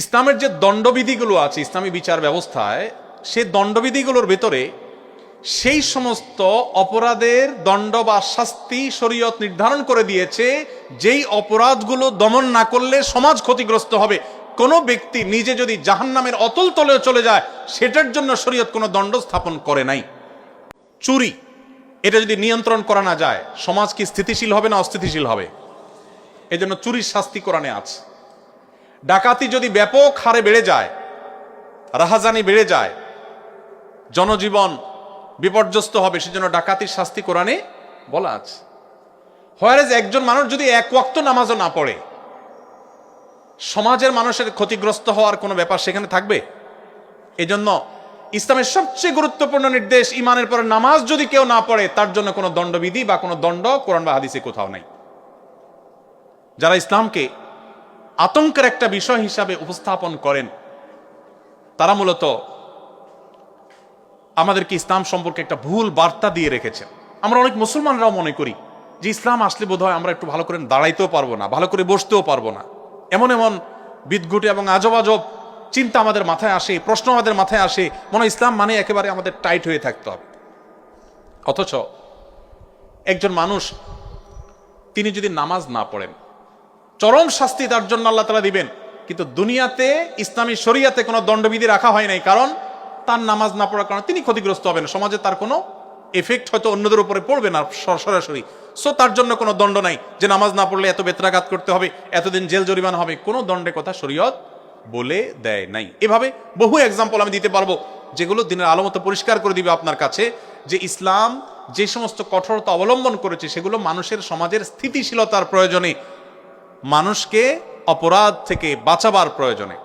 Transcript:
ইসলামের যে দণ্ডবিধিগুলো আছে, ইসলামী বিচার ব্যবস্থায়, সেই দণ্ডবিধিগুলোর ভেতরে সেই সমস্ত অপরাধের দণ্ড বা শাস্তি শরীয়ত নির্ধারণ করে দিয়েছে, যেই অপরাধগুলো দমন না করলে সমাজ ক্ষতিগ্রস্ত হবে। কোনো ব্যক্তি নিজে যদি জাহান্নামের অতল তলেও চলে যায়, সেটার জন্য শরীয়ত কোনো দণ্ড স্থাপন করে নাই। চুরি, এটা যদি নিয়ন্ত্রণ করা না যায়, সমাজ কি স্থিতিশীল হবে না অস্থিতিশীল হবে? এজন্য চুরির শাস্তি কোরআনে আছে। ডাকাতি যদি ব্যাপক হারে বেড়ে যায়, রাহাজানি বেড়ে যায়, জনজীবন বিপর্যস্ত হবে, সেজন্য ডাকাতির শাস্তি কোরআনে বলা আছে। হয়ারেজ একজন মানুষ যদি এক ওয়াক্ত নামাজও না পড়ে, সমাজের মানুষের ক্ষতিগ্রস্ত হওয়ার কোনো ব্যাপার সেখানে থাকবে? এজন্য ইসলামের সবচেয়ে গুরুত্বপূর্ণ নির্দেশ ইমানের পরে নামাজ যদি কেউ না পড়ে, তার জন্য কোনো দণ্ডবিধি বা কোনো দণ্ড কোরআন বা হাদিসে কোথাও নাই। যারা ইসলামকে আতঙ্কের একটা বিষয় হিসাবে উপস্থাপন করেন। তারা মূলত আমাদেরকে ইসলাম সম্পর্কে একটা ভুল বার্তা দিয়ে রেখেছেন। আমরা অনেক মুসলমানরাও মনে করি যে ইসলাম আসলে বোধহয় আমরা একটু ভালো করে দাঁড়াইতেও পারব না, ভালো করে বসতেও পারব না। এমন এমন বিদঘুটে এবং আজব আজব চিন্তা আমাদের মাথায় আসে, প্রশ্ন আমাদের মাথায় আসে, মনে হয় ইসলাম মানে একেবারে আমাদের টাইট হয়ে থাকতে হবে। অথচ একজন মানুষ, তিনি যদি নামাজ না পড়েন চরম শাস্তি তার জন্য আল্লাহ তালা দিবেন। কিন্তু দুনিয়াতে, ইসলামী শরিয়াতে কোনো দণ্ডবিধি রাখা হয় নাই, কারণ তার নামাজ না পড়ার কারণে তিনি ক্ষতিগ্রস্ত হবেন। সমাজে তার কোনো এফেক্ট হয়তো অন্যদের উপরে পড়বে না সর- সরাসরি। সো তার জন্য কোনো দণ্ড নাই যে নামাজ না পড়লে এত বেতরাঘাত করতে হবে, এতদিন জেল জরিমানা হবে। কোনো দণ্ডের কথা শরীয়ত বলে দেয় নাই। এভাবে বহু এক্সাম্পল আমি দিতে পারব, যেগুলো দিনের আলোমতো পরিষ্কার করে দিবে আপনার কাছে, যে ইসলাম যে সমস্ত কঠোরতা অবলম্বন করেছে, সেগুলো মানুষের সমাজের স্থিতিশীলতার প্রয়োজনে মানুষকে অপরাধ থেকে বাঁচাবার প্রয়োজনে।